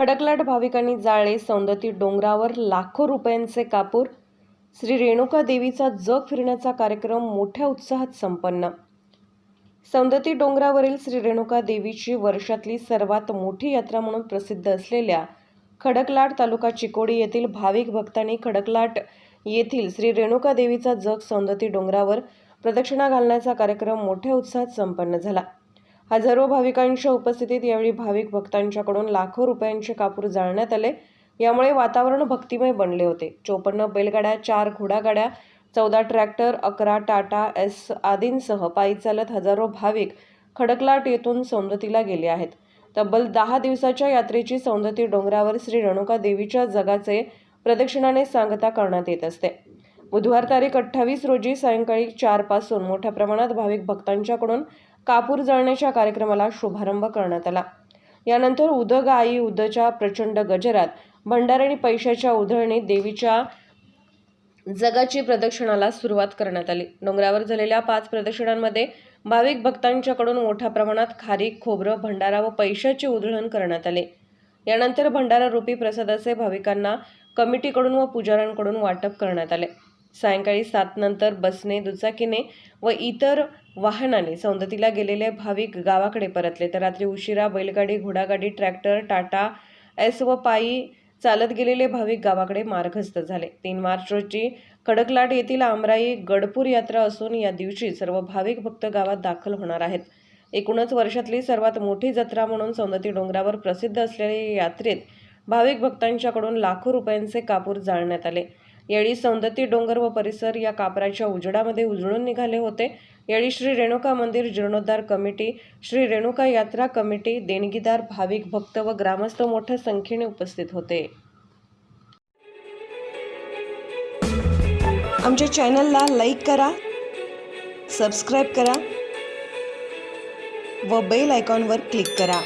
खडकलाट भाविकांनी जाळे सौंदती डोंगरावर लाखो रुपयांचे कापूर. श्री रेणुका देवीचा जग फिरण्याचा कार्यक्रम मोठ्या उत्साहात संपन्न. सौंदती डोंगरावरील श्री रेणुका देवीची वर्षातली सर्वात मोठी यात्रा म्हणून प्रसिद्ध असलेल्या खडकलाट तालुका चिकोडी येथील भाविक भक्तांनी खडकलाट येथील श्री रेणुका देवीचा जग सौंदती डोंगरावर प्रदक्षिणा घालण्याचा कार्यक्रम मोठ्या उत्साहात संपन्न झाला. हजारो भाविकांच्या उपस्थितीत यावेळी भाविक भक्तांच्याकडून लाखो रुपयांचे कापूर जाळण्यात आले. यामुळे वातावरण भक्तिमय बनले होते. चोपन्न बैलगाड्या चार घोडागाड्या चौदा ट्रॅक्टर अकरा टाटा एस आदींसह पायी चालत हजारो भाविक खडकलाट येथून सौंदतीला गेले आहेत. तब्बल दहा दिवसाच्या यात्रेची सौंदती डोंगरावर श्री रेणुका देवीच्या जगाचे प्रदक्षिणाने सांगता करण्यात येत असते. बुधवार तारीख अठ्ठावीस रोजी सायंकाळी चारपासून मोठ्या प्रमाणात भाविक भक्तांच्याकडून कापूर जळण्याच्या कार्यक्रमाला शुभारंभ करण्यात आला. यानंतर उदग आई उदच्या प्रचंड गजरात भंडार आणि पैशाच्या उधळणी देवीच्या जगाची प्रदक्षिणाला सुरुवात करण्यात आली. डोंगरावर झालेल्या पाच प्रदक्षिणांमध्ये भाविक भक्तांच्याकडून मोठ्या प्रमाणात खारीक खोबरं भंडारा व पैशाची उधळण करण्यात आले. यानंतर भंडारा रूपी प्रसादाचे भाविकांना कमिटीकडून व पुजाऱ्यांकडून वाटप करण्यात आले. सायंकाळी सात नंतर बसने दुचाकीने व इतर वाहनाने सौंदतीला गेलेले भाविक गावाकडे परतले. तर रात्री उशिरा बैलगाडी घोडागाडी ट्रॅक्टर टाटा एस व पायी चालत गेलेले भाविक गावाकडे मार्गस्थ झाले. तीन मार्च रोजी खडकलाट येथील आमराई गडपूर यात्रा असून या दिवशी सर्व भाविक भक्त गावात दाखल होणार आहेत. एकूणच वर्षातली सर्वात मोठी जत्रा म्हणून सौंदती डोंगरावर प्रसिद्ध असलेल्या यात्रेत भाविक भक्तांच्याकडून लाखो रुपयांचे कापूर जाळण्यात आले. येळी सौंदती डोंगर व परिसर या कापराच्या उजेडामध्ये उजळून निघाले होते. येळी श्री रेणुका मंदिर जीर्णोद्धार कमिटी श्री रेणुका यात्रा कमिटी देणगीदार भाविक भक्त व ग्रामस्थ मोठ्या संख्येने उपस्थित होते. आमच्या चॅनलला लाईक करा सबस्क्राईब करा व बेल आयकॉनवर क्लिक करा.